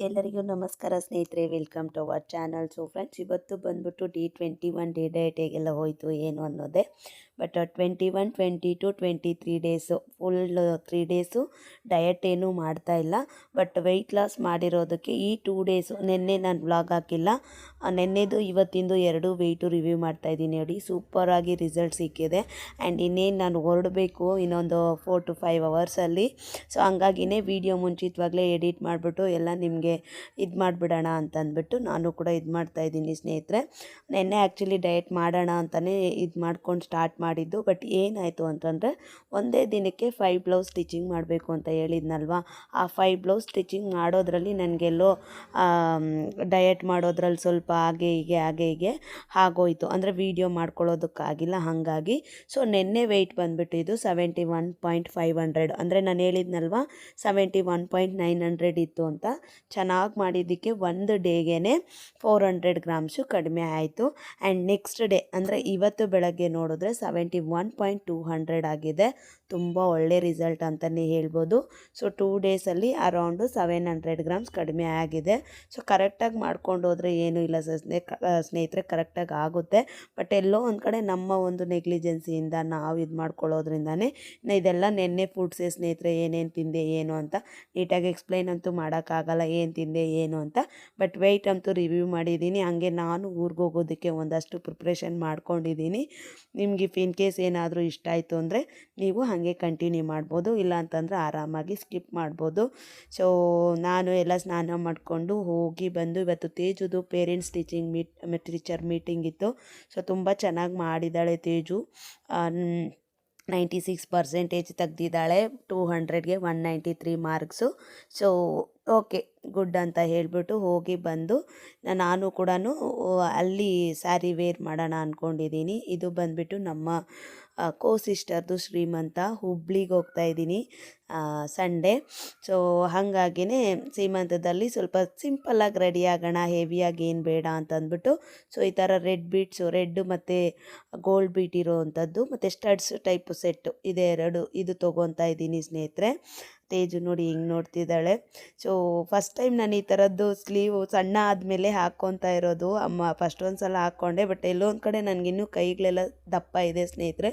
ಎಲ್ಲರಿಗೂ ನಮಸ್ಕಾರ ಸ್ನೇಹಿತರೆ welcome to our channel so friends ಇವತ್ತು ಬಂದ್ಬಿಟ್ಟು the twenty one day date ಹೇಗೆಲ್ಲ ಹೋಯಿತು, ಏನು ಅನ್ನೋದೇ but twenty one twenty two twenty three days full three days diet ಏನೂ ಮಾಡ್ತಾ ಇಲ್ಲ. ಬಟ್ ವೆಯ್ಟ್ ಲಾಸ್ ಮಾಡಿರೋದಕ್ಕೆ ಈ ಟೂ ಡೇಸು ನಿನ್ನೆ ನಾನು ವ್ಲಾಗ್ ಹಾಕಿಲ್ಲ. ನೆನ್ನೆದು, ಇವತ್ತಿಂದು ಎರಡು ವೆಯ್ಟು ರಿವ್ಯೂ ಮಾಡ್ತಾ ಇದ್ದೀನಿ ನೋಡಿ. ಸೂಪರಾಗಿ ರಿಸಲ್ಟ್ ಸಿಕ್ಕಿದೆ. ಆ್ಯಂಡ್ ಇನ್ನೇನು ನಾನು ಹೊರಡಬೇಕು ಇನ್ನೊಂದು ಫೋರ್ ಟು ಫೈವ್ ಅವರ್ಸಲ್ಲಿ ಸೊ ಹಂಗಾಗಿನೇ ವಿಡಿಯೋ ಮುಂಚಿತವಾಗಲೇ ಎಡಿಟ್ ಮಾಡಿಬಿಟ್ಟು ಎಲ್ಲ ನಿಮಗೆ ಇದು ಮಾಡಿಬಿಡೋಣ ಅಂತಂದ್ಬಿಟ್ಟು ನಾನು ಕೂಡ ಇದು ಮಾಡ್ತಾ ಇದ್ದೀನಿ ಸ್ನೇಹಿತರೆ. ನೆನ್ನೆ ಆ್ಯಕ್ಚುಲಿ ಡಯಟ್ ಮಾಡೋಣ ಅಂತಲೇ ಇದು ಮಾಡ್ಕೊಂಡು ಸ್ಟಾರ್ಟ್ ಮಾಡಿದ್ದು. ಬಟ್ ಏನಾಯಿತು ಅಂತಂದರೆ ಒಂದೇ ದಿನಕ್ಕೆ ಫೈವ್ ಬ್ಲೌಸ್ ಸ್ಟಿಚಿಂಗ್ ಮಾಡಬೇಕು ಅಂತ ಹೇಳಿದ್ನಲ್ವ? ಆ ಫೈವ್ ಬ್ಲೌಸ್ ಸ್ಟಿಚಿಂಗ್ ಮಾಡೋದ್ರಲ್ಲಿ ನನಗೆಲ್ಲೋ ಡಯಟ್ ಮಾಡೋದ್ರಲ್ಲಿ ಸ್ವಲ್ಪ ಹಾಗೆ ಹೀಗೆ ಹಾಗೆ ಹೀಗೆ ಆಗೋಯ್ತು. ಅಂದರೆ ವೀಡಿಯೋ ಮಾಡ್ಕೊಳ್ಳೋದಕ್ಕಾಗಿಲ್ಲ, ಹಾಗಾಗಿ. ಸೊ ನಿನ್ನೆ ವೆಯ್ಟ್ ಬಂದುಬಿಟ್ಟು ಇದು seventy one point five hundred ಅಂದರೆ ನಾನು ಹೇಳಿದ್ನಲ್ವ? Seventy one point nine hundred ಇತ್ತು ಅಂತ. ಚೆನ್ನಾಗಿ ಮಾಡಿದ್ದಕ್ಕೆ ಒಂದು ಡೇಗೆ ಫೋರ್ ಹಂಡ್ರೆಡ್ ಗ್ರಾಮ್ಸು ಕಡಿಮೆ ಆಯಿತು. ಆ್ಯಂಡ್ ನೆಕ್ಸ್ಟ್ ಡೇ ಅಂದರೆ ಇವತ್ತು ಬೆಳಗ್ಗೆ ನೋಡಿದ್ರೆ seventy one point two hundred ಆಗಿದೆ. ತುಂಬ ಒಳ್ಳೆ ರಿಸಲ್ಟ್ ಅಂತಲೇ ಹೇಳ್ಬೋದು. ಸೊ ಟೂ ಡೇಸಲ್ಲಿ ಅರೌಂಡು ಸೆವೆನ್ ಹಂಡ್ರೆಡ್ ಗ್ರಾಮ್ಸ್ ಕಡಿಮೆ ಆಗಿದೆ. ಸೊ ಕರೆಕ್ಟಾಗಿ ಮಾಡ್ಕೊಂಡು ಹೋದರೆ ಏನೂ ಇಲ್ಲ ಸರ್. ಸ್ನೇ- ಸ್ನೇಹಿತರೆ ಕರೆಕ್ಟಾಗಿ ಆಗುತ್ತೆ. ಬಟ್ ಎಲ್ಲೋ ಒಂದು ಕಡೆ ನಮ್ಮ ಒಂದು ನೆಗ್ಲಿಜೆನ್ಸಿಯಿಂದ ನಾವು ಇದು ಮಾಡ್ಕೊಳ್ಳೋದ್ರಿಂದನೇ ಇದೆಲ್ಲ ನೆನ್ನೆ ಫುಡ್ಸೇ ಸ್ನೇಹಿತರೆ, ಏನೇನು ತಿಂದೆ, ಏನು ಅಂತ ನೀಟಾಗಿ ಎಕ್ಸ್ಪ್ಲೈನ್ ಅಂತೂ ಮಾಡೋಕ್ಕಾಗಲ್ಲ, ಏನು ತಿಂದೆ, ಏನು ಅಂತ. ಬಟ್ ವೆಯ್ಟ್ ಅಂತೂ ರಿವ್ಯೂ ಮಾಡಿದ್ದೀನಿ. ಹಂಗೆ ನಾನು ಊರಿಗೆ ಹೋಗೋದಕ್ಕೆ ಒಂದಷ್ಟು ಪ್ರಿಪ್ರೇಷನ್ ಮಾಡ್ಕೊಂಡಿದ್ದೀನಿ. ನಿಮಗೆ ಇಫ್ ಇನ್ ಕೇಸ್ ಏನಾದರೂ ಇಷ್ಟ ಆಯಿತು ಅಂದರೆ ನೀವು ಹಾಗೆ ಕಂಟಿನ್ಯೂ ಮಾಡ್ಬೋದು, ಇಲ್ಲ ಅಂತಂದರೆ ಆರಾಮಾಗಿ ಸ್ಕಿಪ್ ಮಾಡ್ಬೋದು. ಸೊ ನಾನು ಎಲ್ಲ ಸ್ನಾನ ಮಾಡಿಕೊಂಡು ಹೋಗಿ ಬಂದು ಇವತ್ತು ತೇಜುದು parents teaching meet teacher meeting ಇತ್ತು. ಸೊ ತುಂಬ ಚೆನ್ನಾಗಿ ಮಾಡಿದ್ದಾಳೆ ತೇಜು. ನೈಂಟಿ ಸಿಕ್ಸ್ ಪರ್ಸೆಂಟೇಜ್ ತೆಗ್ದಿದ್ದಾಳೆ two ಹಂಡ್ರೆಡ್ಗೆ one ninety three marks so okay, good ಅಂತ ಹೇಳಿಬಿಟ್ಟು ಹೋಗಿ ಬಂದು ನಾನು ಕೂಡ ಅಲ್ಲಿ ಸ್ಯಾರಿ ವೇರ್ ಮಾಡೋಣ ಅಂದ್ಕೊಂಡಿದ್ದೀನಿ ಇದು ಬಂದುಬಿಟ್ಟು ನಮ್ಮ ಕೋ ಸಿಸ್ಟರ್ದು ಶ್ರೀಮಂತ ಹುಬ್ಳಿಗೆ ಹೋಗ್ತಾ ಇದ್ದೀನಿ ಸಂಡೇ. ಸೊ ಹಾಗಾಗಿನೇ ಸೀಮಂತದಲ್ಲಿ ಸ್ವಲ್ಪ ಸಿಂಪಲ್ಲಾಗಿ ರೆಡಿ ಆಗೋಣ ಹೆವಿಯಾಗಿ ಏನು ಬೇಡ ಅಂತಂದ್ಬಿಟ್ಟು ಸೊ ಈ ಥರ ರೆಡ್ ಬೀಟ್ಸು, ರೆಡ್ ಮತ್ತು ಗೋಲ್ಡ್ ಬೀಟ್ ಇರೋವಂಥದ್ದು, ಮತ್ತು ಸ್ಟಡ್ಸ್ ಟೈಪ್ ಸೆಟ್ಟು, ಇದೆ ಎರಡು, ಇದು ತೊಗೊತಾ ಇದ್ದೀನಿ ಸ್ನೇಹಿತರೆ. ತೇಜು ನೋಡಿ ಹಿಂಗೆ ನೋಡ್ತಿದ್ದಾಳೆ. ಸೊ ಫಸ್ಟ್ ಟೈಮ್ ನಾನು ಈ ಥರದ್ದು ಸ್ಲೀವ್ ಸಣ್ಣ ಆದಮೇಲೆ ಹಾಕ್ಕೊತಾ ಇರೋದು. ಅಮ್ಮ ಫಸ್ಟ್ ಒಂದು ಸಲ ಹಾಕ್ಕೊಂಡೆ ಬಟ್ ಎಲ್ಲೋ ಒಂದು ಕಡೆ ನನಗಿನ್ನೂ ಕೈಗಳೆಲ್ಲ ದಪ್ಪ ಇದೆ ಸ್ನೇಹಿತರೆ.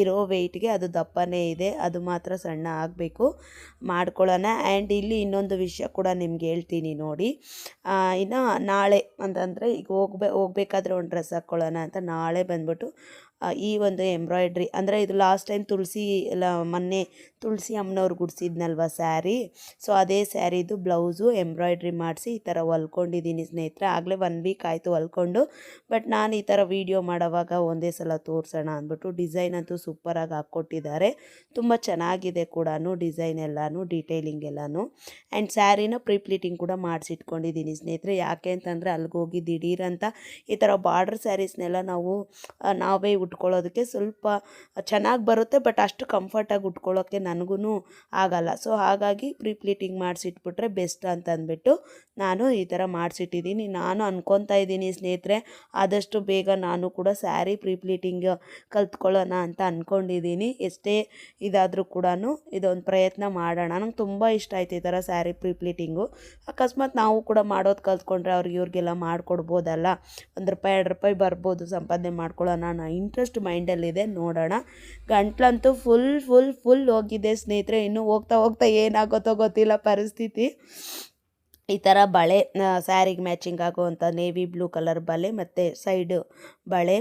ಇರೋ ವೆಯ್ಟ್ಗೆ ಅದು ದಪ್ಪನೇ ಇದೆ, ಅದು ಮಾತ್ರ ಸಣ್ಣ ಆಗಬೇಕು. ಮಾಡ್ಕೊಳ್ಳೋಣ. ಆ್ಯಂಡ್ ಇಲ್ಲಿ ಇನ್ನೊಂದು ವಿಷಯ ಕೂಡ ನಿಮ್ಗೆ ಹೇಳ್ತೀನಿ ನೋಡಿ. ಇನ್ನು ನಾಳೆ ಅಂತಂದರೆ ಈಗ ಹೋಗ್ಬೇ, ಹೋಗ್ಬೇಕಾದ್ರೆ ಒಂದು ಡ್ರೆಸ್ ಹಾಕ್ಕೊಳ್ಳೋಣ ಅಂತ ನಾಳೆ ಬಂದ್ಬಿಟ್ಟು ಈ ಒಂದು ಎಂಬ್ರಾಯ್ಡ್ರಿ ಅಂದರೆ ಇದು ಲಾಸ್ಟ್ ಟೈಮ್ ತುಳಸಿ ಎಲ್ಲ ಮೊನ್ನೆ ತುಳಸಿ ಅಮ್ಮನವ್ರು ಗುಡಿಸಿದ್ನಲ್ವ ಸ್ಯಾರಿ ಸೊ ಅದೇ ಸ್ಯಾರಿದು ಬ್ಲೌಸು ಎಂಬ್ರಾಯ್ಡ್ರಿ ಮಾಡಿಸಿ ಈ ಥರ ಹೊಲ್ಕೊಂಡಿದ್ದೀನಿ ಸ್ನೇಹಿತರೆ. ಆಗಲೇ ಒನ್ ವೀಕ್ ಆಯಿತು ಹೊಲ್ಕೊಂಡು. ಬಟ್ ನಾನು ಈ ಥರ ವೀಡಿಯೋ ಮಾಡೋವಾಗ ಒಂದೇ ಸಲ ತೋರಿಸೋಣ ಅಂದ್ಬಿಟ್ಟು ಡಿಸೈನ್ ಅಂತೂ ಸೂಪರಾಗಿ ಹಾಕ್ಕೊಟ್ಟಿದ್ದಾರೆ. ತುಂಬ ಚೆನ್ನಾಗಿದೆ ಕೂಡ ಡಿಸೈನ್ ಎಲ್ಲನೂ ಡೀಟೇಲಿಂಗ್ ಎಲ್ಲನೂ. ಆ್ಯಂಡ್ ಸ್ಯಾರಿನ ಪ್ರೀಪ್ಲೀಟಿಂಗ್ ಕೂಡ ಮಾಡಿಸಿಟ್ಕೊಂಡಿದ್ದೀನಿ ಸ್ನೇಹಿತರೆ. ಯಾಕೆ ಅಂತಂದರೆ ಅಲ್ಲಿಗೆ ಹೋಗಿ ದಿಢೀರಂತ ಈ ಥರ ಬಾರ್ಡ್ರ್ ಸ್ಯಾರೀಸ್ನೆಲ್ಲ ನಾವು ನಾವೇ ಉಟ್ಕೊಳ್ಳೋದಕ್ಕೆ ಸ್ವಲ್ಪ ಚೆನ್ನಾಗಿ ಬರುತ್ತೆ ಬಟ್ ಅಷ್ಟು ಕಂಫರ್ಟಾಗಿ ಉಟ್ಕೊಳ್ಳೋಕ್ಕೆ ನನಗೂ ಆಗಲ್ಲ. ಸೊ ಹಾಗಾಗಿ ಪ್ರೀಪ್ಲೀಟಿಂಗ್ ಮಾಡಿಸಿಟ್ಬಿಟ್ರೆ ಬೆಸ್ಟ್ ಅಂತ ಅಂದ್ಬಿಟ್ಟು ನಾನು ಈ ಥರ ಮಾಡಿಸಿಟ್ಟಿದ್ದೀನಿ. ನಾನು ಅಂದ್ಕೊತಾ ಇದ್ದೀನಿ ಸ್ನೇಹಿತರೆ, ಆದಷ್ಟು ಬೇಗ ನಾನು ಕೂಡ ಸ್ಯಾರಿ ಪ್ರೀಪ್ಲೀಟಿಂಗ್ ಕಲ್ತ್ಕೊಳ್ಳೋಣ ಅಂತ ಅಂದ್ಕೊಂಡಿದ್ದೀನಿ ಎಷ್ಟೇ ಇದಾದರೂ ಕೂಡ ಇದೊಂದು ಪ್ರಯತ್ನ ಮಾಡೋಣ. ನಂಗೆ ತುಂಬ ಇಷ್ಟ ಆಯ್ತು ಈ ಥರ ಸ್ಯಾರಿ ಪ್ರೀಪ್ಲೀಟಿಂಗು ಅಕಸ್ಮಾತ್ ನಾವು ಕೂಡ ಮಾಡೋದು ಕಲ್ತ್ಕೊಂಡ್ರೆ ಅವ್ರಿಗೆ ಇವ್ರಿಗೆಲ್ಲ ಮಾಡಿಕೊಡ್ಬೋದಲ್ಲ? ಒಂದು ರೂಪಾಯಿ, ಎರಡು ರೂಪಾಯಿ ಬರ್ಬೋದು, ಸಂಪಾದನೆ ಮಾಡ್ಕೊಳ್ಳೋಣ ನಾನು ಇಂಟ್ರೆಸ್ಟ್ ಮೈಂಡಲ್ಲಿದೆ, ನೋಡೋಣ. ಗಂಟ್ಲಂತೂ ಫುಲ್ ಫುಲ್ ಫುಲ್ ಹೋಗಿದೆ ಸ್ನೇಹಿತರೆ. ಇನ್ನೂ ಹೋಗ್ತಾ ಹೋಗ್ತಾ ಏನಾಗುತ್ತೋ ಗೊತ್ತಿಲ್ಲ ಪರಿಸ್ಥಿತಿ. ಈ ಥರ ಬಳೆ ಸ್ಯಾರಿಗೆ ಮ್ಯಾಚಿಂಗ್ ಆಗುವಂಥ ನೇವಿ ಬ್ಲೂ ಕಲರ್ ಬಳೆ ಮತ್ತು ಸೈಡು ಬಳೆ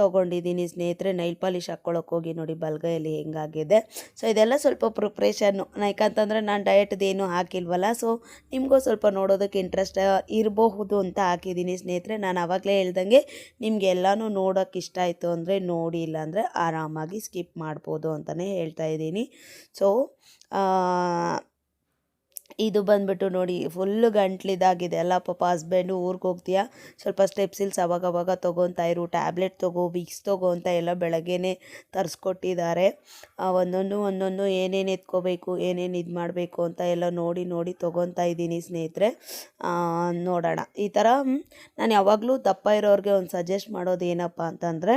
ತೊಗೊಂಡಿದ್ದೀನಿ ಸ್ನೇಹಿತರೆ ನೈಲ್ ಪಾಲಿಶ್ ಹಾಕ್ಕೊಳ್ಳೋಕೆ ಹೋಗಿ ನೋಡಿ ಬಲ್ಗೈಯಲ್ಲಿ ಹೆಂಗಾಗಿದೆ. ಸೊ ಇದೆಲ್ಲ ಸ್ವಲ್ಪ ಪ್ರಿಪ್ರೇಷನ್ನು ಯಾಕಂತಂದರೆ ನಾನು ಡಯಟ್ದೇನು ಹಾಕಿಲ್ವಲ್ಲ ಸೊ ನಿಮಗೂ ಸ್ವಲ್ಪ ನೋಡೋದಕ್ಕೆ ಇಂಟ್ರೆಸ್ಟ್ ಇರಬಹುದು ಅಂತ ಹಾಕಿದ್ದೀನಿ ಸ್ನೇಹಿತರೆ. ನಾನು ಆವಾಗಲೇ ಹೇಳ್ದಂಗೆ ನಿಮಗೆಲ್ಲನೂ ನೋಡೋಕೆ ಇಷ್ಟ ಆಯಿತು ಅಂದರೆ ನೋಡಿ, ಇಲ್ಲಾಂದರೆ ಆರಾಮಾಗಿ ಸ್ಕಿಪ್ ಮಾಡ್ಬೋದು ಅಂತಲೇ ಹೇಳ್ತಾ ಇದ್ದೀನಿ. ಸೊ ಇದು ಬಂದ್ಬಿಟ್ಟು ನೋಡಿ ಫುಲ್ಲು ಗಂಟ್ಲಿದಾಗಿದೆ. ಅಲ್ಲ, ಪಾಪ ಹಸ್ಬೆಂಡು ಊರಿಗೆ ಹೋಗ್ತೀಯಾ? ಸ್ವಲ್ಪ ಸ್ಟೆಪ್ಸಿಲ್ಸ್ ಅವಾಗ ಅವಾಗ ತೊಗೊತಾ ಇರು ಟ್ಯಾಬ್ಲೆಟ್ ತೊಗೋ ವಿಕ್ಸ್ ತೊಗೋ ಅಂತ ಎಲ್ಲ ಬೆಳಗ್ಗೆನೇ ತರಿಸ್ಕೊಟ್ಟಿದ್ದಾರೆ. ಒಂದೊಂದು ಒಂದೊಂದು ಏನೇನು ಎತ್ಕೋಬೇಕು, ಏನೇನು ಇದು ಮಾಡಬೇಕು ಅಂತ ಎಲ್ಲ ನೋಡಿ ನೋಡಿ ತೊಗೊತಾ ಇದ್ದೀನಿ ಸ್ನೇಹಿತರೆ. ನೋಡೋಣ. ಈ ಥರ ನಾನು ಯಾವಾಗಲೂ ದಪ್ಪ ಇರೋರಿಗೆ ಒಂದು ಸಜೆಸ್ಟ್ ಮಾಡೋದು ಏನಪ್ಪ ಅಂತಂದರೆ,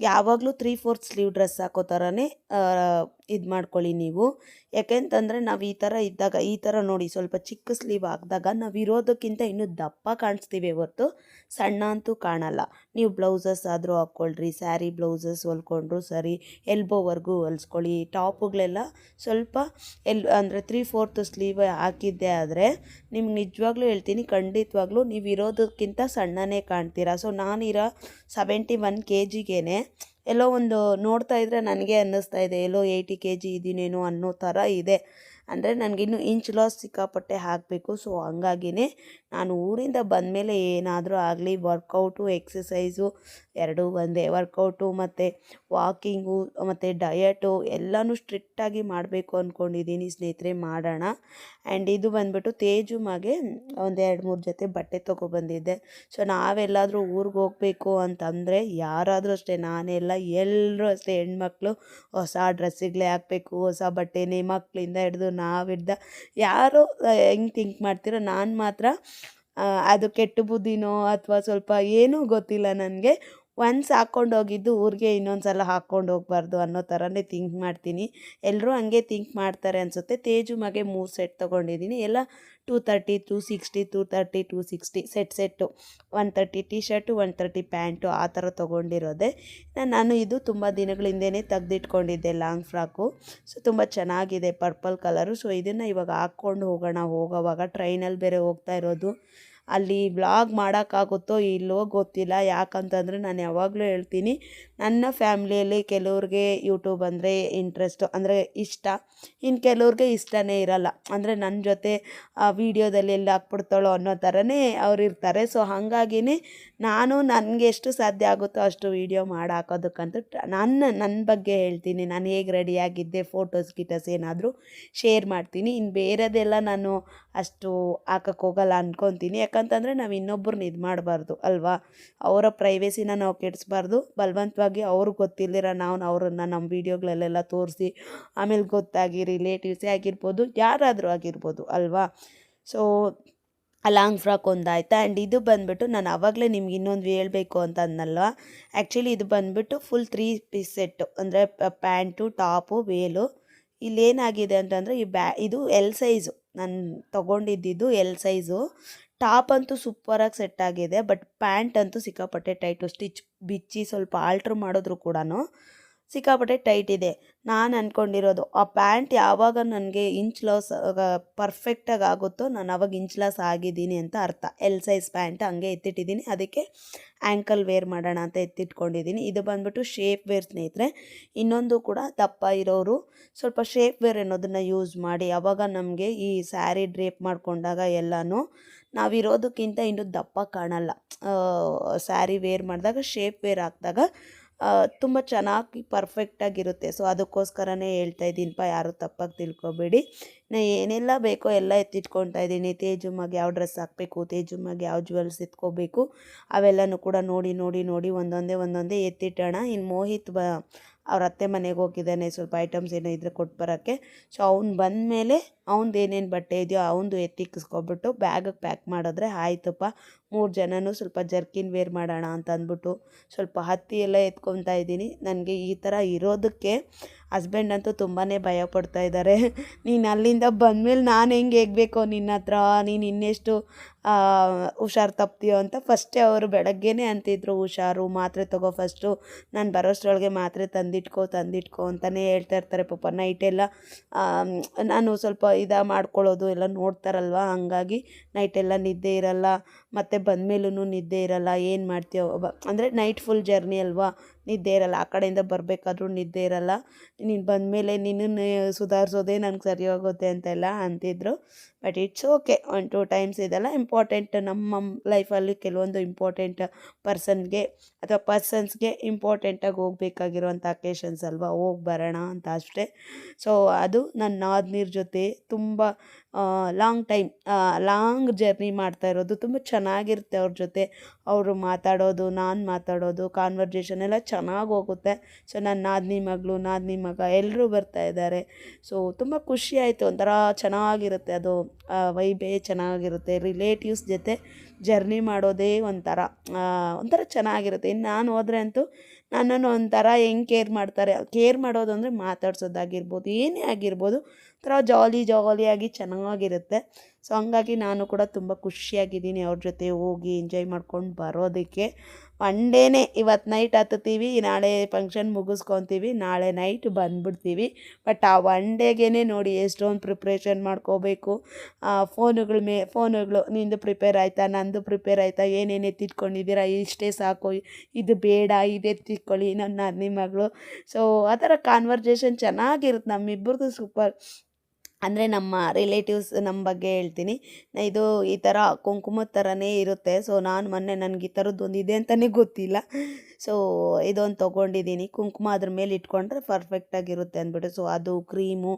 ಯಾವಾಗಲೂ ತ್ರೀ ಫೋರ್ತ್ ಸ್ಲೀವ್ ಡ್ರೆಸ್ ಹಾಕೋ ಥರನೇ ಇದು ಮಾಡ್ಕೊಳ್ಳಿ ನೀವು. ಯಾಕೆಂತಂದರೆ ನಾವು ಈ ಥರ ಇದ್ದಾಗ, ಈ ಥರ ನೋಡಿ ಸ್ವಲ್ಪ ಚಿಕ್ಕ ಸ್ಲೀವ್ ಹಾಕಿದಾಗ ನಾವು ಇರೋದಕ್ಕಿಂತ ಇನ್ನೂ ದಪ್ಪ ಕಾಣಿಸ್ತೀವಿ ಹೊರತು. ಸಣ್ಣ ಅಂತೂ ಕಾಣಲ್ಲ. ನೀವು ಬ್ಲೌಸಸ್ ಆದರೂ ಹಾಕ್ಕೊಳ್ರಿ, ಸ್ಯಾರಿ ಬ್ಲೌಸಸ್ ಹೊಲ್ಕೊಂಡ್ರು ಸರಿ ಎಲ್ಬೋವರೆಗೂ ಹೊಲ್ಸ್ಕೊಳ್ಳಿ. ಟಾಪುಗಳೆಲ್ಲ ಸ್ವಲ್ಪ ಎಲ್, ಅಂದರೆ ತ್ರೀ ಫೋರ್ತ್ ಸ್ಲೀವ್ ಹಾಕಿದ್ದೆ ಆದರೆ ನಿಮ್ಗೆ ನಿಜವಾಗ್ಲೂ ಹೇಳ್ತೀನಿ, ಖಂಡಿತವಾಗ್ಲೂ ನೀವು ಇರೋದಕ್ಕಿಂತ ಸಣ್ಣನೇ ಕಾಣ್ತೀರಾ. ಸೊ ನಾನಿರೋ ಸೆವೆಂಟಿ ಒನ್ ಕೆ ಜಿಗೇನೆ ಎಲ್ಲೋ ಒಂದು ನೋಡ್ತಾ ಇದ್ದರೆ ನನಗೆ ಅನ್ನಿಸ್ತಾ ಇದೆ, ಎಲ್ಲೋ ಏಯ್ಟಿ ಕೆ ಜಿ ಇದ್ದೀನೇನೋ ಅನ್ನೋ ಥರ ಇದೆ. ಅಂದರೆ ನನಗಿನ್ನೂ ಇಂಚ್ ಲಾಸ್ ಸಿಕ್ಕಾಪಟ್ಟೆ ಹಾಕಬೇಕು ಸೊ ಹಂಗಾಗಿನೇ ನಾನು ಊರಿಂದ ಬಂದಮೇಲೆ ಏನಾದರೂ ಆಗಲಿ ವರ್ಕೌಟು ಎಕ್ಸಸೈಸು ಎರಡೂ ಒಂದೇ. ವರ್ಕೌಟು ಮತ್ತು ವಾಕಿಂಗು ಮತ್ತು ಡಯಟು ಎಲ್ಲನೂ ಸ್ಟ್ರಿಕ್ಟಾಗಿ ಮಾಡಬೇಕು ಅಂದ್ಕೊಂಡಿದ್ದೀನಿ ಸ್ನೇಹಿತರೆ, ಮಾಡೋಣ. ಆ್ಯಂಡ್ ಇದು ಬಂದುಬಿಟ್ಟು ತೇಜು ಮಗೆ ಒಂದು ಎರಡು ಮೂರು ಜೊತೆ ಬಟ್ಟೆ ತೊಗೊಬಂದಿದ್ದೆ ಸೊ ನಾವೆಲ್ಲಾದರೂ ಊರಿಗೆ ಹೋಗಬೇಕು ಅಂತಂದರೆ ಯಾರಾದರೂ ಅಷ್ಟೇ, ನಾನೆಲ್ಲ ಎಲ್ಲರೂ ಅಷ್ಟೇ ಹೆಣ್ಮಕ್ಳು, ಹೊಸ ಡ್ರೆಸ್ಸಿಗಳೇ ಹಾಕಬೇಕು, ಹೊಸ ಬಟ್ಟೆನೇ ಮಕ್ಕಳಿಂದ ಹಿಡ್ದು ನಾವಿಡ್ದ ಯಾರೋ ಹೆಂಗೆ ಥಿಂಕ್ ಮಾಡ್ತೀರೋ ನಾನು ಮಾತ್ರ ಅದು ಕೆಟ್ಟ ಬುದ್ಧಿನೋ ಅಥವಾ ಸ್ವಲ್ಪ ಏನೂ ಗೊತ್ತಿಲ್ಲ ನನಗೆ ಒನ್ಸ್ ಹಾಕ್ಕೊಂಡು ಹೋಗಿದ್ದು ಊರಿಗೆ ಇನ್ನೊಂದು ಸಲ ಹಾಕ್ಕೊಂಡು ಹೋಗ್ಬಾರ್ದು ಅನ್ನೋ ಥರನೇ ಥಿಂಕ್ ಮಾಡ್ತೀನಿ. ಎಲ್ಲರೂ ಹಂಗೆ ಥಿಂಕ್ ಮಾಡ್ತಾರೆ ಅನಿಸುತ್ತೆ. ತೇಜು ಮಗೆ ಮೂರು ಸೆಟ್ ತೊಗೊಂಡಿದ್ದೀನಿ. ಎಲ್ಲ two thirty two sixty two thirty two sixty set set one thirty T shirt one thirty pants ಆ ಥರ ತೊಗೊಂಡಿರೋದೆ. ನಾನು ಇದು ತುಂಬ ದಿನಗಳ ಹಿಂದೆಯೇ ತೆಗ್ದಿಟ್ಕೊಂಡಿದ್ದೆ ಲಾಂಗ್ ಫ್ರಾಕು ಸೊ ತುಂಬ ಚೆನ್ನಾಗಿದೆ ಪರ್ಪಲ್ ಕಲರು ಸೊ ಇದನ್ನು ಇವಾಗ ಹಾಕ್ಕೊಂಡು ಹೋಗೋಣ ಹೋಗೋವಾಗ ಟ್ರೈನಲ್ಲಿ ಬೇರೆ ಹೋಗ್ತಾ ಇರೋದು. ಅಲ್ಲಿ ವ್ಲಾಗ್ ಮಾಡೋಕ್ಕಾಗುತ್ತೋ ಇಲ್ಲವೋ ಗೊತ್ತಿಲ್ಲ. ಯಾಕಂತಂದರೆ ನಾನು ಯಾವಾಗಲೂ ಹೇಳ್ತೀನಿ, ನನ್ನ ಫ್ಯಾಮಿಲಿಯಲ್ಲಿ ಕೆಲವ್ರಿಗೆ ಯೂಟ್ಯೂಬ್ ಅಂದರೆ ಇಂಟ್ರೆಸ್ಟು ಅಂದರೆ ಇಷ್ಟ. ಇನ್ನು ಕೆಲವ್ರಿಗೆ ಇಷ್ಟನೇ ಇರಲ್ಲ. ಅಂದರೆ ನನ್ನ ಜೊತೆ, ಆ ವೀಡಿಯೋದಲ್ಲಿ ಎಲ್ಲಿ ಹಾಕ್ಬಿಡ್ತಾಳೋ ಅನ್ನೋ ಥರನೇ ಅವ್ರು ಇರ್ತಾರೆ ಸೊ ಹಾಗಾಗಿನೇ ನಾನು ನನಗೆ ಎಷ್ಟು ಸಾಧ್ಯ ಆಗುತ್ತೋ ಅಷ್ಟು ವೀಡಿಯೋ ಮಾಡಿ ನಾನು ನನ್ನ ನನ್ನ ಬಗ್ಗೆ ಹೇಳ್ತೀನಿ. ನಾನು ಹೇಗೆ ರೆಡಿಯಾಗಿದ್ದೆ ಫೋಟೋಸ್ ಗಿಟೋಸ್ ಏನಾದರೂ ಶೇರ್ ಮಾಡ್ತೀನಿ. ಇನ್ನು ಬೇರೆದೆಲ್ಲ ನಾನು ಅಷ್ಟು ಹಾಕಕ್ಕೆ ಹೋಗಲ್ಲ ಅಂದ್ಕೊತೀನಿ ಯಾಕಂತಂದರೆ ನಾವು ಇನ್ನೊಬ್ಬರನ್ನ ಇದು ಮಾಡಬಾರ್ದು, ಅಲ್ವಾ? ಅವರ ಪ್ರೈವೇಸಿನ ನಾವು ಕೆಡಿಸ್ಬಾರ್ದು. ಬಲವಂತವಾಗಿ ಅವ್ರಿಗೆ ಗೊತ್ತಿಲ್ಲದಿರ ನಾವು ಅವ್ರನ್ನ ನಮ್ಮ ವೀಡಿಯೋಗಳಲ್ಲೆಲ್ಲ ತೋರಿಸಿ, ಆಮೇಲೆ ಗೊತ್ತಾಗಿ ರಿಲೇಟಿವ್ಸೇ ಆಗಿರ್ಬೋದು, ಯಾರಾದರೂ ಆಗಿರ್ಬೋದು, ಅಲ್ವಾ? ಸೊ ಲಾಂಗ್ ಫ್ರಾಕ್ ಆಯಿತಾ ಆ್ಯಂಡ್ ಇದು ಬಂದುಬಿಟ್ಟು ನಾನು ಆವಾಗಲೇ ನಿಮ್ಗೆ ಇನ್ನೊಂದು ಹೇಳಬೇಕು ಅಂತ ಅಂದಲ್ವ ಆ್ಯಕ್ಚುಲಿ ಇದು ಬಂದುಬಿಟ್ಟು ಫುಲ್ ತ್ರೀ ಪೀಸ್ ಸೆಟ್ಟು ಅಂದರೆ ಪ್ಯಾಂಟು ಟಾಪು ವೇಲು ಇಲ್ಲೇನಾಗಿದೆ ಅಂತಂದರೆ ಈ ಬ್ಯಾ, ಇದು ಎಲ್ ಸೈಜು ನಾನು ತೊಗೊಂಡಿದ್ದು ಎಲ್ ಸೈಜು ಟಾಪ್ ಅಂತೂ ಸೂಪರಾಗಿ ಸೆಟ್ ಆಗಿದೆ ಬಟ್ ಪ್ಯಾಂಟ್ ಅಂತೂ ಸಿಕ್ಕಾಪಟ್ಟೆ ಟೈಟು ಸ್ಟಿಚ್ ಬಿಚ್ಚಿ ಸ್ವಲ್ಪ ಆಲ್ಟ್ರ್ ಮಾಡಿದ್ರು ಕೂಡ ಸಿಕ್ಕಾಪಟ್ಟೆ ಟೈಟ್ ಇದೆ. ನಾನು ಅಂದ್ಕೊಂಡಿರೋದು ಆ ಪ್ಯಾಂಟ್ ಯಾವಾಗ ನನಗೆ ಇಂಚ್ ಲಾಸ್ ಪರ್ಫೆಕ್ಟಾಗಿ ಆಗುತ್ತೋ, ನಾನು ಅವಾಗ ಇಂಚ್ ಲಾಸ್ ಆಗಿದ್ದೀನಿ ಅಂತ ಅರ್ಥ. ಎಲ್ ಸೈಜ್ ಪ್ಯಾಂಟ್ ಹಂಗೆ ಎತ್ತಿಟ್ಟಿದ್ದೀನಿ. ಅದಕ್ಕೆ ಆ್ಯಂಕಲ್ ವೇರ್ ಮಾಡೋಣ ಅಂತ ಎತ್ತಿಟ್ಕೊಂಡಿದ್ದೀನಿ. ಇದು ಬಂದ್ಬಿಟ್ಟು ಶೇಪ್ ವೇರ್ ಸ್ನೇಹಿತರೆ. ಇನ್ನೊಂದು ಕೂಡ ದಪ್ಪ ಇರೋರು ಸ್ವಲ್ಪ ಶೇಪ್ ವೇರ್ ಅನ್ನೋದನ್ನು ಯೂಸ್ ಮಾಡಿ. ಅವಾಗ ನಮಗೆ ಈ ಸ್ಯಾರಿ ಡ್ರೇಪ್ ಮಾಡಿಕೊಂಡಾಗ ಎಲ್ಲನೂ ನಾವಿರೋದಕ್ಕಿಂತ ಇನ್ನೂ ದಪ್ಪ ಕಾಣಲ್ಲ. ಸ್ಯಾರಿ ವೇರ್ ಮಾಡಿದಾಗ ಶೇಪ್ ವೇರ್ ಹಾಕಿದಾಗ ತುಂಬ ಚೆನ್ನಾಗಿ ಪರ್ಫೆಕ್ಟಾಗಿರುತ್ತೆ ಸೊ ಅದಕ್ಕೋಸ್ಕರನೇ ಹೇಳ್ತಾ ಇದ್ದೀನಿಪ್ಪ ಯಾರೂ ತಪ್ಪಾಗಿ ತಿಳ್ಕೊಬೇಡಿ. ನಾ ಏನೆಲ್ಲ ಬೇಕೋ ಎಲ್ಲ ಎತ್ತಿಟ್ಕೊತಾ ಇದ್ದೀನಿ. ತೇಜುಮ್ಮಗೆ ಯಾವ ಡ್ರೆಸ್ ಹಾಕಬೇಕು, ತೇಜುಮ್ಮಗೆ ಯಾವ ಜ್ಯುವೆಲ್ಸ್ ಎತ್ಕೋಬೇಕು, ಅವೆಲ್ಲನೂ ಕೂಡ ನೋಡಿ ನೋಡಿ ನೋಡಿ ಒಂದೊಂದೇ ಒಂದೊಂದೇ ಎತ್ತಿಟ್ಟೋಣ. ಇನ್ನು ಮೋಹಿತ್ ಬ, ಅವ್ರ ಅತ್ತೆ ಮನೆಗೆ ಹೋಗಿದ್ದಾನೆ ಸ್ವಲ್ಪ ಐಟಮ್ಸ್ ಏನೋ ಇದ್ರೆ ಕೊಟ್ಟು ಬರೋಕ್ಕೆ. ಸೊ ಅವ್ನು ಬಂದಮೇಲೆ ಅವ್ನದ್ದು ಏನೇನು ಬಟ್ಟೆ ಇದೆಯೋ ಅವನದು ಎತ್ತಿಕ್ಕಿಸ್ಕೊಬಿಟ್ಟು ಬ್ಯಾಗಿಗೆ ಪ್ಯಾಕ್ ಮಾಡಿದ್ರೆ ಆಯ್ತಪ್ಪ. ಮೂರು ಜನನೂ ಸ್ವಲ್ಪ ಜರ್ಕಿನ್ ವೇರ್ ಮಾಡೋಣ ಅಂತ ಅಂದ್ಬಿಟ್ಟು ಸ್ವಲ್ಪ ಹತ್ತಿ ಎಲ್ಲ ಎತ್ಕೊತಾ ಇದ್ದೀನಿ. ನನಗೆ ಈ ಥರ ಇರೋದಕ್ಕೆ ಹಸ್ಬೆಂಡ್ ಅಂತೂ ತುಂಬಾ ಭಯ ಪಡ್ತಾ ಇದ್ದಾರೆ ನೀನು ಅಲ್ಲಿಂದ ಬಂದಮೇಲೆ ನಾನು ಹೆಂಗೆ ಹೇಗಬೇಕು ನಿನ್ನ ಹತ್ರ ನೀನು ಇನ್ನೆಷ್ಟು ಹುಷಾರು ತಪ್ತೀಯೋ ಅಂತ ಫಸ್ಟೇ ಅವರು ಬೆಳಗ್ಗೆನೇ ಅಂತಿದ್ರು, ಹುಷಾರು, ಮಾತ್ರೆ ತಗೋ ಫಸ್ಟು ನಾನು ಬರೋಷ್ಟರೊಳಗೆ ಮಾತ್ರೆ ತಂದಿಟ್ಕೋ ತಂದಿಟ್ಕೋ ಅಂತಲೇ ಹೇಳ್ತಾ ಇರ್ತಾರೆ ಪಾಪ. ನೈಟೆಲ್ಲ ನಾನು ಸ್ವಲ್ಪ ಇದು ಮಾಡ್ಕೊಳ್ಳೋದು ಎಲ್ಲ ನೋಡ್ತಾರಲ್ವ? ಹಂಗಾಗಿ ನೈಟೆಲ್ಲ ನಿದ್ದೆ ಇರಲ್ಲ. ಮತ್ತು ಬಂದಮೇಲೂ ನಿದ್ದೆ ಇರಲ್ಲ. ಏನು ಮಾಡ್ತೀಯೋ ಅಂದರೆ ನೈಟ್ ಫುಲ್ ಜರ್ನಿ ಅಲ್ವಾ? ನಿದ್ದೆ ಇರಲ್ಲ. ಆ ಕಡೆಯಿಂದ ಬರಬೇಕಾದ್ರೂ ನಿದ್ದೆ ಇರಲ್ಲ. ನೀನು ಬಂದಮೇಲೆ ನಿನ್ನನ್ನು ಸುಧಾರಿಸೋದೇ ನನಗೆ ಸರಿ ಹೋಗುತ್ತೆ ಅಂತೆಲ್ಲ ಅಂತಿದ್ರು. But it's okay one two times ಇದೆಲ್ಲ ಇಂಪಾರ್ಟೆಂಟ್ ನಮ್ಮ ಲೈಫಲ್ಲಿ ಕೆಲವೊಂದು ಇಂಪಾರ್ಟೆಂಟ್ ಪರ್ಸನ್ಗೆ ಅಥವಾ ಪರ್ಸನ್ಸ್ಗೆ ಇಂಪಾರ್ಟೆಂಟಾಗಿ ಹೋಗ್ಬೇಕಾಗಿರುವಂಥ ಅಕೇಶನ್ಸ್ ಅಲ್ವಾ? ಹೋಗಿ ಬರೋಣ ಅಂತ ಅಷ್ಟೇ. ಸೊ ಅದು ನನ್ನ ನಾದ್ನೀರ್ ಜೊತೆ ತುಂಬ ಲಾಂಗ್ ಟೈಮ್ ಲಾಂಗ್ ಜರ್ನಿ ಮಾಡ್ತಾ ಇರೋದು. ತುಂಬ ಚೆನ್ನಾಗಿರುತ್ತೆ ಅವ್ರ ಜೊತೆ. ಅವರು ಮಾತಾಡೋದು, ನಾನು ಮಾತಾಡೋದು ಕಾನ್ವರ್ಜೇಷನ್ ಎಲ್ಲ ಚೆನ್ನಾಗಿ ಹೋಗುತ್ತೆ. ಸೊ ನನ್ನ ನಾದಿನಿ ಮಗಳು, ನಾದಿನಿ ಮಗ ಎಲ್ಲರೂ ಬರ್ತಾ ಇದ್ದಾರೆ. ಸೊ ತುಂಬ ಖುಷಿ ಆಯಿತು. ಒಂಥರ ಚೆನ್ನಾಗಿರುತ್ತೆ ಅದು. ವೈಬೇ ಚೆನ್ನಾಗಿರುತ್ತೆ ರಿಲೇಟಿವ್ಸ್ ಜೊತೆ ಜರ್ನಿ ಮಾಡೋದೇ ಒಂಥರ ಒಂಥರ ಚೆನ್ನಾಗಿರುತ್ತೆ. ಇನ್ನು ನಾನು ಹೋದರೆ ಅಂತೂ ನನ್ನನ್ನು ಒಂಥರ ಹೆಂಗೆ ಕೇರ್ ಮಾಡ್ತಾರೆ ಕೇರ್ ಮಾಡೋದು ಅಂದರೆ ಮಾತಾಡ್ಸೋದಾಗಿರ್ಬೋದು, ಏನೇ ಆಗಿರ್ಬೋದು, ಒಂಥರ ಜಾಲಿ ಜಾಲಿಯಾಗಿ ಚೆನ್ನಾಗಿರುತ್ತೆ. ಸೊ ಹಂಗಾಗಿ ನಾನು ಕೂಡ ತುಂಬ ಖುಷಿಯಾಗಿದ್ದೀನಿ ಅವ್ರ ಜೊತೆ ಹೋಗಿ ಎಂಜಾಯ್ ಮಾಡ್ಕೊಂಡು ಬರೋದಕ್ಕೆ. ಒನ್ ಇವತ್ತು ನೈಟ್ ಹತ್ತುತ್ತೀವಿ, ನಾಳೆ ಫಂಕ್ಷನ್ ಮುಗಿಸ್ಕೊತೀವಿ, ನಾಳೆ ನೈಟ್ ಬಂದ್ಬಿಡ್ತೀವಿ. ಬಟ್ ಆ ಒನ್ ನೋಡಿ ಎಷ್ಟೊಂದು ಪ್ರಿಪ್ರೇಷನ್ ಮಾಡ್ಕೋಬೇಕು. ಫೋನುಗಳ ಮೇ ಫೋನುಗಳು ನಿಂದು ಪ್ರಿಪೇರ್ ಆಯಿತಾ, ನಂದು ಪ್ರಿಪೇರ್ ಆಯಿತಾ, ಏನೇನು ಎತ್ತಿಟ್ಕೊಂಡಿದ್ದೀರಾ, ಇಷ್ಟೇ ಸಾಕು, ಇದು ಬೇಡ, ಇದು ಎತ್ತಿಟ್ಕೊಳ್ಳಿ, ನನ್ನ ನಿಮ್ಮ ಮಗಳು. ಸೊ ಆ ಥರ ಕಾನ್ವರ್ಜೇಷನ್ ಚೆನ್ನಾಗಿರುತ್ತೆ, ನಮ್ಮಿಬ್ಬರದು ಸೂಪರ್ ಅಂದರೆ ನಮ್ಮ ರಿಲೇಟಿವ್ಸ್ ನಮ್ಮ ಬಗ್ಗೆ ಹೇಳ್ತೀನಿ. ಇದು ಈ ಥರ ಕುಂಕುಮದ ಥರನೇ ಇರುತ್ತೆ. ಸೊ ನಾನು ಮೊನ್ನೆ ನನಗೆ ಈ ಥರದ್ದು ಒಂದು ಇದೆ ಅಂತಲೇ ಗೊತ್ತಿಲ್ಲ. ಸೊ ಇದೊಂದು ತೊಗೊಂಡಿದ್ದೀನಿ ಕುಂಕುಮ ಅದ್ರ ಮೇಲೆ ಇಟ್ಕೊಂಡ್ರೆ ಪರ್ಫೆಕ್ಟಾಗಿರುತ್ತೆ ಅಂದ್ಬಿಟ್ಟು. ಸೊ ಅದು ಕ್ರೀಮು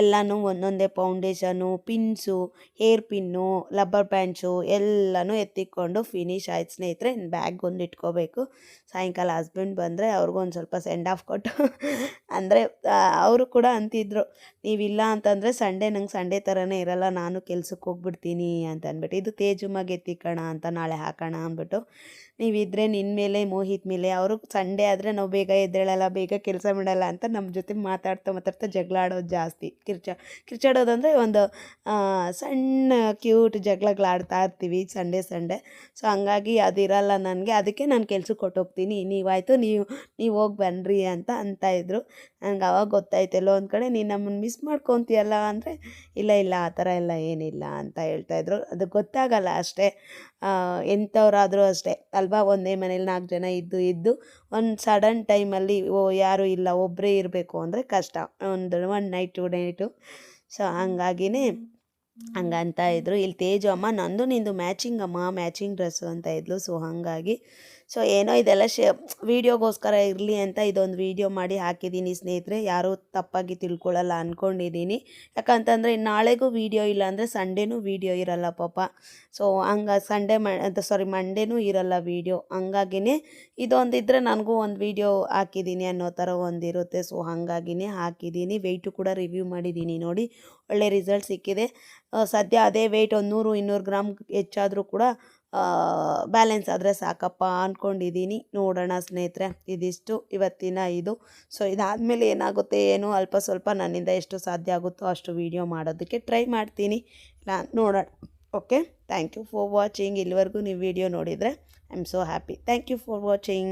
ಎಲ್ಲನೂ ಒಂದೊಂದೇ foundation pins hair pin rubber bands ಎಲ್ಲನೂ ಎತ್ತಿಕೊಂಡು ಫಿನಿಶ್ ಆಯ್ತು ಸ್ನೇಹಿತರೆ. ಬ್ಯಾಗ್ ಒಂದು ಇಟ್ಕೋಬೇಕು. ಸಾಯಂಕಾಲ ಹಸ್ಬೆಂಡ್ ಬಂದರೆ ಅವ್ರಿಗೂ ಒಂದು ಸ್ವಲ್ಪ ಸೆಂಡ್ ಆಫ್ ಕೊಟ್ಟು. ಅಂದರೆ ಅವರು ಕೂಡ ಅಂತಿದ್ರು, ನೀವಿಲ್ಲ ಅಂತಂದರೆ ಸಂಡೇ ನಂಗೆ ಸಂಡೇ ಥರನೇ ಇರಲ್ಲ. ನಾನು ಕೆಲ್ಸಕ್ಕೆ ಹೋಗ್ಬಿಡ್ತೀನಿ ಅಂತ ಅಂದ್ಬಿಟ್ಟು. ಇದು ತೇಜುಮಾಗೆ ಎತ್ತಿಕೋಣ ಅಂತ ನಾಳೆ ಹಾಕೋಣ ಅಂದ್ಬಿಟ್ಟು. ನೀವಿದ್ರೆ ನಿನ್ನ ಮೇಲೆ ಮೋಹಿತ್ ಮೇಲೆ ಅವರು ಸಂಡೇ ಆದರೆ ನಾವು ಬೇಗ ಎದ್ದೇಳಲ್ಲ, ಬೇಗ ಕೆಲಸ ಮಾಡಲ್ಲ ಅಂತ ನಮ್ಮ ಜೊತೆ ಮಾತಾಡ್ತಾ ಮಾತಾಡ್ತಾ ಜಗಳ ಆಡೋದು ಜಾಸ್ತಿ. ಕಿರ್ಚ, ಕಿರ್ಚಾಡೋದಂದರೆ ಒಂದು ಸಣ್ಣ ಕ್ಯೂಟ್ ಜಗಳಗಳಾಡ್ತಾ ಇರ್ತೀವಿ ಸಂಡೇ ಸಂಡೇ. ಸೊ ಹಂಗಾಗಿ ಅದಿರಲ್ಲ ನನಗೆ. ಅದಕ್ಕೆ ನಾನು ಕೆಲ್ಸಕ್ಕೆ ಕೊಟ್ಟೋಗ್ತೀನಿ ನೀವಾಯಿತು, ನೀವು ನೀವು ಹೋಗಿ ಬನ್ನಿರಿ ಅಂತ ಅಂತ ಇದ್ರು. ನನಗೆ ಆವಾಗ ಗೊತ್ತಾಯ್ತಲ್ಲೋ ಒಂದು ಕಡೆ ನೀನು ನಮ್ಮನ್ನು ಮಿಸ್ ಮಾಡ್ಕೊತೀಯಲ್ಲ ಅಂದರೆ, ಇಲ್ಲ ಇಲ್ಲ, ಆ ಥರ ಎಲ್ಲ ಏನಿಲ್ಲ ಅಂತ ಹೇಳ್ತಾಯಿದ್ರು ಅದು ಗೊತ್ತಾಗಲ್ಲ ಅಷ್ಟೇ. ಎಂಥವ್ರಾದರೂ ಅಷ್ಟೇ. ಅಲ್ವಾ? ಒಂದೇ ಮನೇಲಿ ನಾಲ್ಕು ಜನ ಇದ್ದು ಇದ್ದು, ಒಂದು ಸಡನ್ ಟೈಮಲ್ಲಿ ಓ, ಯಾರೂ ಇಲ್ಲ ಒಬ್ಬರೇ ಇರಬೇಕು ಅಂದರೆ ಕಷ್ಟ. ಒಂದು one night two night so ಹಂಗಾಗಿನೇ ಹಂಗಂತ ಇದ್ರು. ಇಲ್ಲಿ ತೇಜು ಅಮ್ಮ, ನಂದು ನಿಂದು ಮ್ಯಾಚಿಂಗ್ ಅಮ್ಮ ಮ್ಯಾಚಿಂಗ್ ಡ್ರೆಸ್ಸು ಅಂತ ಇದ್ಲು. ಸೊ ಹಾಗಾಗಿ. ಸೊ ಏನೋ ಇದೆಲ್ಲ ಶೇ ವೀಡಿಯೋಗೋಸ್ಕರ ಇರಲಿ ಅಂತ ಇದೊಂದು ವೀಡಿಯೋ ಮಾಡಿ ಹಾಕಿದ್ದೀನಿ ಸ್ನೇಹಿತರೆ. ಯಾರೂ ತಪ್ಪಾಗಿ ತಿಳ್ಕೊಳ್ಳಲ್ಲ ಅಂದ್ಕೊಂಡಿದ್ದೀನಿ ಯಾಕಂತಂದರೆ ನಾಳೆಗೂ ವೀಡಿಯೋ ಇಲ್ಲ ಅಂದರೆ ಸಂಡೇನೂ ವೀಡಿಯೋ ಇರಲ್ಲ ಪಾಪ. ಸೊ ಹಂಗ ಸಂಡೇ ಮ ಸಾರಿ ಮಂಡೇನೂ ಇರಲ್ಲ ವೀಡಿಯೋ ಹಂಗಾಗಿನೇ ಇದ್ದರೆ ನನಗೂ ಒಂದು ವೀಡಿಯೋ ಹಾಕಿದ್ದೀನಿ ಅನ್ನೋ ಥರ ಒಂದಿರುತ್ತೆ ಸೊ ಹಾಗಾಗಿನೇ ಹಾಕಿದ್ದೀನಿ ವೆಯ್ಟು ಕೂಡ ರಿವ್ಯೂ ಮಾಡಿದ್ದೀನಿ ನೋಡಿ. ಒಳ್ಳೆ ರಿಸಲ್ಟ್ ಸಿಕ್ಕಿದೆ. ಸದ್ಯ ಅದೇ ವೆಯ್ಟ್ ಒಂದು ನೂರು, ಇನ್ನೂರು ಗ್ರಾಮ್ ಹೆಚ್ಚಾದರೂ ಕೂಡ ಬ್ಯಾಲೆನ್ಸ್ ಆದರೆ ಸಾಕಪ್ಪ ಅಂದ್ಕೊಂಡಿದ್ದೀನಿ ನೋಡೋಣ ಸ್ನೇಹಿತರೆ, ಇದಿಷ್ಟು ಇವತ್ತಿನ ಇದು. ಸೊ ಇದಾದಮೇಲೆ ಏನಾಗುತ್ತೆ, ಏನು ಅಲ್ಪ ಸ್ವಲ್ಪ ನನ್ನಿಂದ ಎಷ್ಟು ಸಾಧ್ಯ ಆಗುತ್ತೋ ಅಷ್ಟು ವೀಡಿಯೋ ಮಾಡೋದಕ್ಕೆ ಟ್ರೈ ಮಾಡ್ತೀನಿ. ನೋಡೋಣ. Okay thank you for watching ಇಲ್ಲಿವರೆಗೂ ನೀವು ವೀಡಿಯೋ ನೋಡಿದರೆ I am so happy thank you for watching